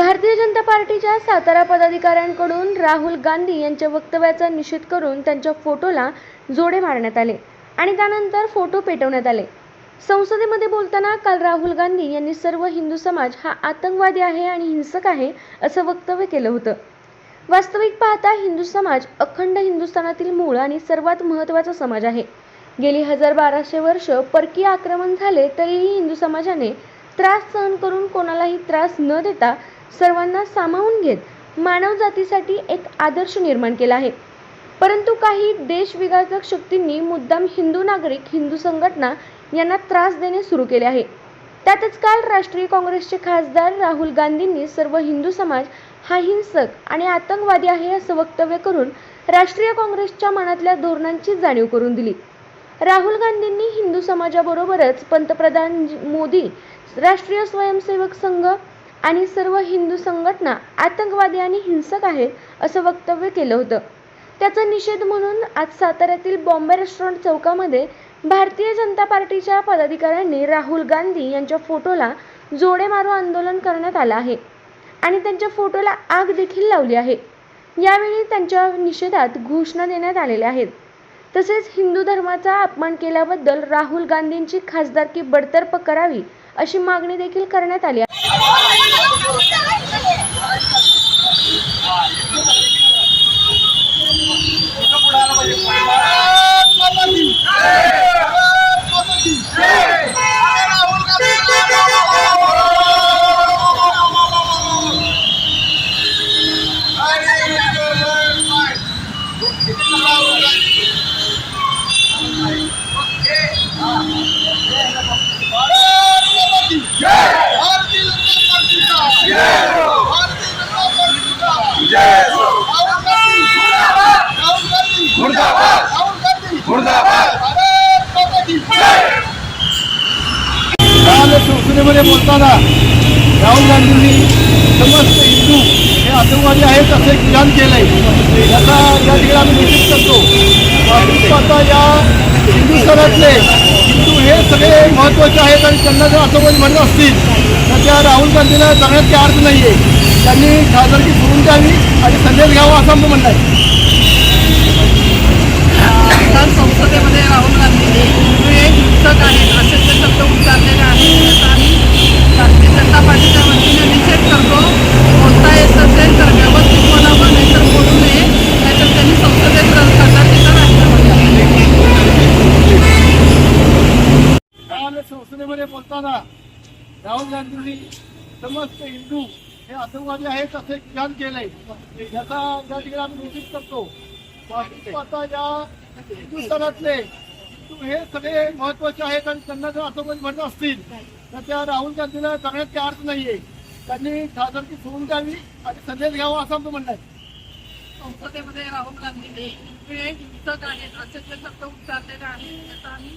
भारतीय जनता पार्टीच्या सातारा पदाधिकाऱ्यांकडून राहुल गांधी यांच्या वक्तव्याचा निषेध करून त्यांच्या फोटोला जोडे मारण्यात आले आणि त्यानंतर फोटो पेटवण्यात आले. संसदेमध्ये बोलताना काल राहुल गांधी यांनी सर्व हिंदू समाज हा आतंकवादी आहे आणि हिंसक आहे असं वक्तव्य केलं होतं. वास्तविक पाहता हिंदू समाज अखंड हिंदुस्थानातील मूळ आणि सर्वात महत्त्वाचा समाज आहे. गेली हजार बाराशे वर्ष परकीय आक्रमण झाले तरीही हिंदू समाजाने त्रास सहन करून कोणालाही त्रास न देता सर्वांना सामावून घेत मानव जातीसाठी एक आदर्श निर्माण केला आहे. परंतु काही देशविघातक शक्तींनी मुद्दाम हिंदू नागरिक हिंदू संघटना यांना त्रास देणे सुरू केले आहे. त्यातच काल राष्ट्रीय काँग्रेसचे खासदार राहुल गांधींनी सर्व हिंदू समाज हा हिंसक आणि आतंकवादी आहे असं वक्तव्य करून राष्ट्रीय काँग्रेसच्या मनातल्या धोरणांची जाणीव करून दिली. राहुल गांधींनी हिंदू समाजाबरोबरच पंतप्रधान मोदी राष्ट्रीय स्वयंसेवक संघ आणि सर्व हिंदू संघटना आतंकवादी आणि हिंसक आहेत असं वक्तव्य केलं होतं. त्याचा निषेध म्हणून आज साताऱ्यातील बॉम्बे रेस्टॉरंट चौकामध्ये भारतीय जनता पार्टीच्या पदाधिकाऱ्यांनी राहुल गांधी यांच्या फोटोला जोडे मारो आंदोलन करण्यात आलं आहे आणि त्यांच्या फोटोला आग देखील लावली आहे. यावेळी त्यांच्या निषेधात घोषणा देण्यात आलेल्या आहेत. तसेच हिंदू धर्माचा अपमान केल्याबद्दल राहुल गांधींची खासदारकी बडतर्फ करावी अशी मागणी देखील करण्यात आली आहे. काल संसदेमध्ये बोलताना राहुल गांधींनी समस्त हिंदू हे आतंकवादी आहेत असं एक विधान केलंय. याचा या ठिकाणी आम्ही निषेध करतो. वास्तविक आता या हिंदुस्थानातले हिंदू हे सगळे महत्त्वाचे आहेत आणि त्यांना जर आतंकवादी म्हणत असतील तर त्या राहुल गांधीला जगण्यात काही अर्थ नाही आहे त्यांनी खासदारकी सोडून द्यावी आणि संदेश घ्यावा असं आमचं म्हणणं आहे. संसदेमध्ये राहुल गांधींनी हे हिंसक आहेत असे ते शब्द उच्चारलेले आहेत याचा आम्ही भारतीय जनता पार्टीच्या वतीने निषेध करतो बोलता येत असेल तर व्यवस्थित बोलावं नाही तर बोलू नये नाहीतर त्यांनी संसदेत खासदारकीचा राजीनामा द्यावा काल संसदेमध्ये बोलताना राहुल गांधींनी समस्त हिंदू हे आतंकवादी आहेत असं एक विधान केलंय. याचा या ठिकाणी आम्ही निश्चित करतो. आता या हिंदुस्थानातले हिंदू हे सगळे महत्त्वाचे आहेत आणि त्यांना जर आतंकवादी म्हणत असतील तर त्या राहुल गांधीला सांगण्यात काही अर्थ नाहीये. त्यांनी खासदारकी सोडून द्यावी आणि संदेश घ्यावा असं आमचं म्हणणं आहे. संसदेमध्ये राहुल गांधींनी हे हिंसक आहेत असे ते शब्द उच्चारलेले आहेत त्याचा आम्ही